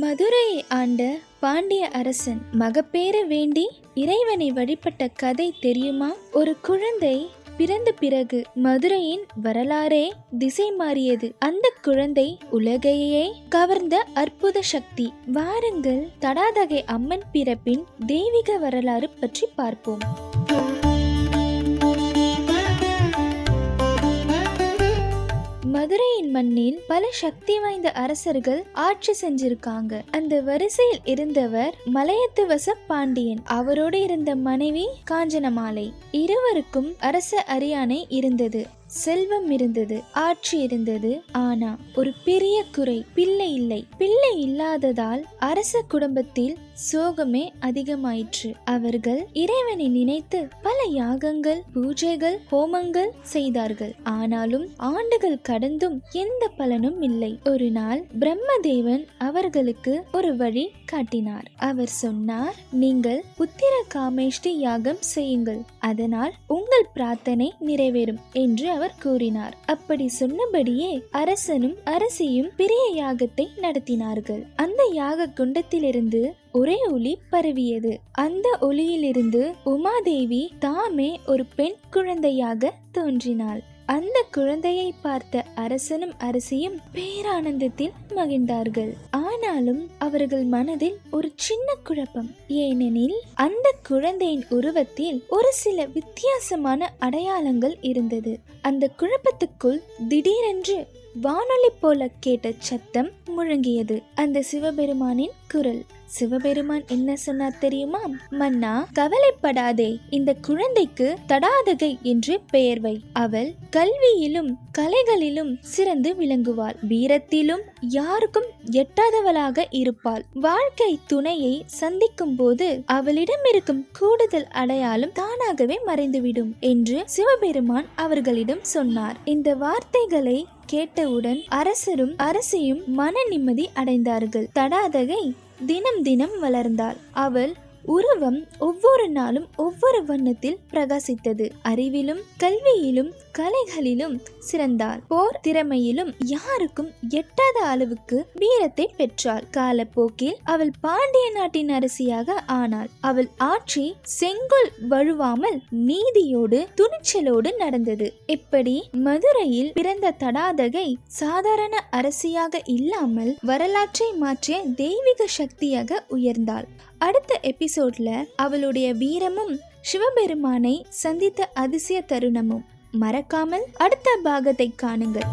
மதுரையை ஆண்ட பாண்டிய அரசன் மகப்பேற வேண்டி இறைவனை வழிபட்ட கதை தெரியுமா? ஒரு குழந்தை பிறந்த பிறகு மதுரையின் வரலாறே திசை மாறியது. அந்த குழந்தை உலகையே கவர்ந்த அற்புத சக்தி. வாருங்கள் தடாதகை அம்மன் பிறப்பின் தெய்வீக வரலாறு பற்றி பார்ப்போம். மண்ணில் பல சக்தி வாய்ந்த அரசர்கள் ஆட்சி செஞ்சிருக்காங்க. அந்த வரிசையில் இருந்தவர் மலையத்துவச பாண்டியன். அவரோடு இருந்த மனைவி காஞ்சனமாலை. இருவருக்கும் அரச அரியானை இருந்தது. செல்வம் இருந்தது ஆட்சி இருந்தது. ஆனா ஒரு பெரிய குறை பிள்ளை இல்லை. பிள்ளை இல்லாததால் அரச குடும்பத்தில் சோகமே அதிகமாயிற்று. அவர்கள் இறைவனை நினைத்து பல யாகங்கள் பூஜைகள் ஹோமங்கள் செய்தார்கள். ஆனாலும் ஆண்டுகள் கடந்தும் எந்த பலனும் இல்லை. ஒரு நாள் பிரம்மதேவன் அவர்களுக்கு ஒரு வழி காட்டினார். அவர் சொன்னார் நீங்கள் புத்திர காமேஷ்டி யாகம் செய்யுங்கள். அதனால் உங்கள் பிரார்த்தனை நிறைவேறும் என்று அவர் கூறினார். அப்படி சொன்னபடியே அரசனும் அரசியும் பெரிய யாகத்தை நடத்தினார்கள். அந்த யாக குண்டத்திலிருந்து ஒரே ஒளி பரவியது. அந்த ஒளியிலிருந்து உமாதேவி தாமே ஒரு பெண் குழந்தையாக தோன்றினாள். அந்த குழந்தையை பார்த்த அரசனும் அரசியும் பேரானந்தத்தில் மகிழ்ந்தார்கள். ஆனாலும் அவர்கள் மனதில் ஒரு சின்ன குழப்பம். ஏனெனில் அந்த குழந்தையின் உருவத்தில் ஒரு சில வித்தியாசமான அடையாளங்கள் இருந்தது. அந்த குழப்பத்துக்குள் திடீரென்று வானொலி போல கேட்ட சத்தம் முழங்கியது. அந்த சிவபெருமானின் குரல். சிவபெருமான் என்ன சொன்னார் தெரியுமா? மன்னா கவலைப்படாதே. இந்த குழந்தைக்கு தடாதகை என்று பெயர் வை. அவள் கல்வியிலும் கலைகளிலும் சிறந்து விளங்குவாள். வீரத்திலும் யாருக்கும் எட்டாதவளாக இருப்பாள். வாழ்க்கை துணையை சந்திக்கும் போது அவளிடம் இருக்கும் கூடுதல் அடையாளம் தானாகவே மறைந்துவிடும் என்று சிவபெருமான் அவர்களிடம் சொன்னார். இந்த வார்த்தைகளை கேட்டவுடன் அரசரும் அரசியும் மன நிம்மதி அடைந்தார்கள். தடாதகை தினம் தினம் வளர்ந்தாள். அவள் உருவம் ஒவ்வொரு நாளும் ஒவ்வொரு வண்ணத்தில் பிரகாசித்தது. அறிவிலும் கல்வியிலும் கலைகளிலும் சிறந்தார். போர் திறமையிலும் யாருக்கும் எட்டாத அளவுக்கு வீரத்தை பெற்றாள் காலப்போக்கில் அவள் பாண்டிய நாட்டின் அரசியாக ஆனாள். அவள் ஆட்சி செங்கோல் வழுவாமல் நீதியோடு துணிச்சலோடு நடந்தது. இப்படி மதுரையில் பிறந்த தடாதகை சாதாரண அரசியாக இல்லாமல் வரலாற்றை மாற்றிய தெய்வீக சக்தியாக உயர்ந்தாள். அடுத்த எபிசோட்ல அவளுடைய வீரமும் சிவபெருமானை சந்தித்த அதிசய தருணமும் மறக்காமல் அடுத்த பாகத்தை காணுங்கள்.